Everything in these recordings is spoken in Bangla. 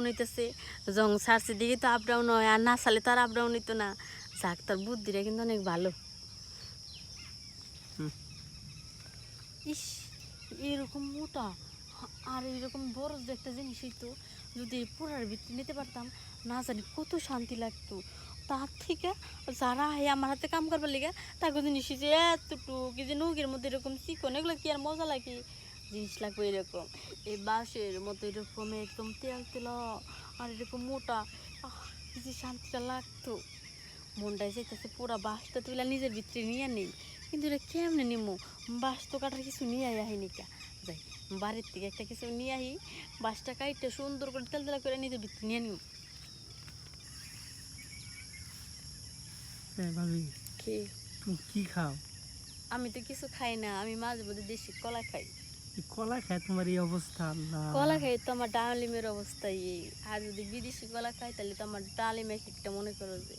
ডাউন হইতেছে। জং সারছে দিকে তো আপ ডাউন হয় আর না সালে তো আর আপ ডাউন হইতো না। যাক তার বুদ্ধিটা কিন্তু অনেক ভালো। ইস এরকম মোটা আর এরকম বড় যে একটা জিনিস হইতো যদি পুরার ভিত্তি নিতে পারতাম না জানি কত শান্তি লাগতো। তার থেকে যারা আয় আমার হাতে কাম করবার লেগে তাকে জিনিস যে এতটুকু যে নৌকের মধ্যে এরকম চিকন এগুলো কি আর মজা লাগে? জিনিস লাগবে এরকম। এই বাঁশের মতো এরকম একদম তেল তেল আর এরকম মোটা। যে শান্তিটা লাগতো। মনটাই চাইতেছে পুরা বাঁশটা তুলে নিজের ভিতরে নিয়ে নেই। কিন্তু এটা কেমনে নিমো? বাঁশ তো কাটার কিছু নিয়ে আহিনি কা। যাই বাড়ির থেকে একটা কিছু নিয়ে আহি বাঁশটা কাইটে সুন্দর করে তেল তেলা করে নিজের ভিতরে নিয়ে নিব কি খাও? আমি তো কিছু খাই না আমি মাঝে মধ্যে দেশি কলা খাই। কলা খায় তোমার এই অবস্থা? আল্লাহ। কলা খাই তো আমার ডালিমের অবস্থা এই। আর যদি বিদেশি কলা খাই তাহলে তো আমার ডালিম একটা মনে করো যে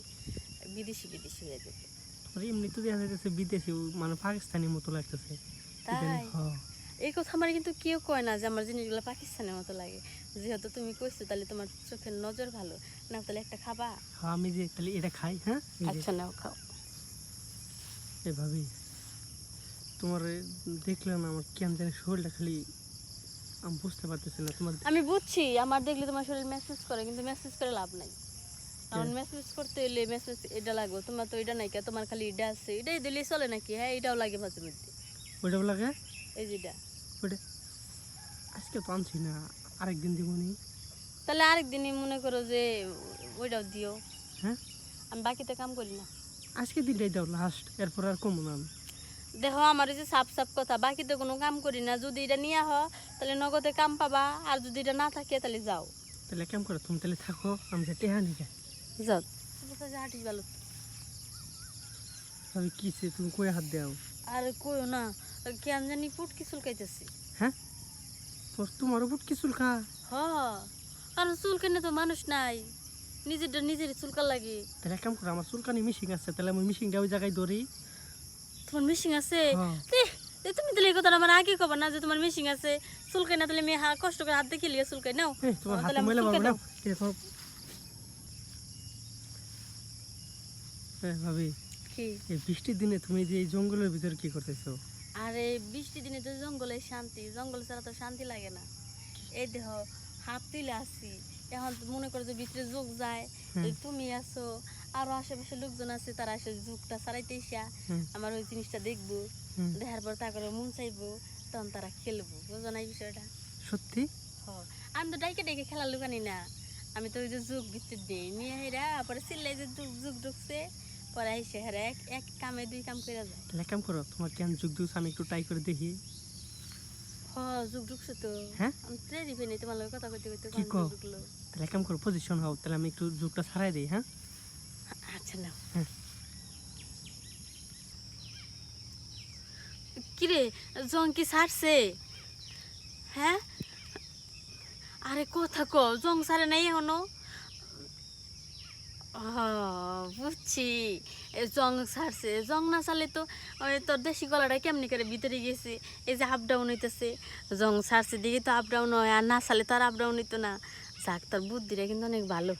বিদেশি বিদেশি হয়ে যাবে। তোমার এমনি তো দেখা যাইতেছে বিদেশি মানে পাকিস্তানি মতো লাগতেছে। তাই? এই কথা আমার কিন্তু কেউ কয় না যে আমার জিনিসগুলো পাকিস্তানের মতো লাগে। যেহেতু তুমি কইছো তাহলে তোমার চোখের নজর ভালো। না তাহলে একটা খাবা। হ্যাঁ, আমি যে তাহলে এটা খাই হ্যাঁ? আচ্ছা নাও খাও। এ ভাবি তোমার এ দেখলে না আমার কেন জানি শরীরটা খালি আমি বুঝতে পারতেছি না তোমার আমি বুঝছি আমার দেখলে তোমার শরীর মেসেজ করে কিন্তু মেসেজ করে লাভ নাই। কারণ মেসেজ করতে হলে মেসেজ এটা লাগবে তোমার তো এটা নাই কে তোমার খালি এটা আছে। এটাই দিলে চলে নাকি? হ্যাঁ এটাও লাগে মাঝে মধ্যে। ওইটা লাগে? এই যেটা ওইটা আজকে তো আনছি না আরেকদিন দিবনি তাহলে আরেকদিনই মনে করো যে ওইটাও দিও। হ্যাঁ? আমি বাকিতে কাম করি না। আজকে দিনটাই দাও লাস্ট এরপর আর কমো না আমি। দেখো আমার এই যে সাপ সাপ কথা বাকিতে কোনো কাম করি না। যদি এটা নিয়ে হ তাহলে নগদে কাম পাবা। আর যদি এটা না থাকে তাহলে যাও। তাহলে কেমন করো তুমি তাহলে থাকো আমি যে টেহা নিকে যাও। হাঁটিস ভালো। কিসে তুমি কই হাত দাও? আর কইও না কেন জানি পুটকি চুলকাইতেছি হ্যাঁ? তোর তোমার উপর কি চুলকা হ কারণ চুলকানে তো মানুষ নাই। নিজেরটা নিজের চুলকা লাগে। তাহলে কেমন করো আমার চুলকানি মিশিং আছে তাহলে আমি মিশিংটা ওই জায়গায় ধরি। তোমার মেশিং আছে। হ্যাঁ। তুমি তাহলে এই কথাটা আমার আগে কবা না যে তোমার মেশিং আছে। চুলকাই না তাহলে মেয়ে হা কষ্ট করে হাত দেখে লিয়ে চুলকাই নাও ভাবি। এই বৃষ্টির দিনে তুমি যে এই জঙ্গলের ভিতরে কি করতেছো? আরে বৃষ্টি দিনে তো জঙ্গলে শান্তি। জঙ্গল ছাড়া তো শান্তি লাগে না। এই দেহ হাত তুলে আসি। এখন মনে করো যে ভিতরে যোগ যায়। তুমি আছো। আরও আশেপাশে লোকজন আছে তারা এসে যুগটা ছাড়াইতে হুম। আমার ওই জিনিসটা দেখব। দেখার পর তারপরে মন চাইব তখন তারা খেলব। বুঝো না এই বিষয়টা? সত্যি? আমি তো ডাইকে ডাইকে খেলার লুকানি না। আমি তো ওই যে যুগ ভিতর দিই। নিয়ে হেরা পরে চিল্লাই যে যুগ যুগ ঢুকছে পরে এসে হেরা এক এক কামে দুই কাম করে যায়। তাহলে কেমন করো তোমার কেন যুগ দিস আমি একটু ট্রাই করে দেখি। হ যুগ ঢুকছে তো। হ্যাঁ? আমি রেডি পেনি তোমার কথা কইতে কইতে কি ঢুকলো। তাহলে কেমন করো পজিশন হও তাহলে আমি একটু যুগটা ছাড়াই দিই হ্যাঁ? আচ্ছা না। কিরে জং কি ছাড়ছে হ্যাঁ? আরে কথা ক জং ছাড়ে নাই এখনও? বুঝছি। জং ছাড়ছে জং না ছাড়লে তো ওই তোর দেশি গলাটা কেমনি করে ভিতরে গেছে? এই যে আপ ডাউন হইতেছে। জং ছাড়ছে দিকে তো আপ ডাউন হয় আর না ছাড়লে তো আর আপ ডাউন হইতো না। যাক তার বুদ্ধিটা কিন্তু অনেক ভালো।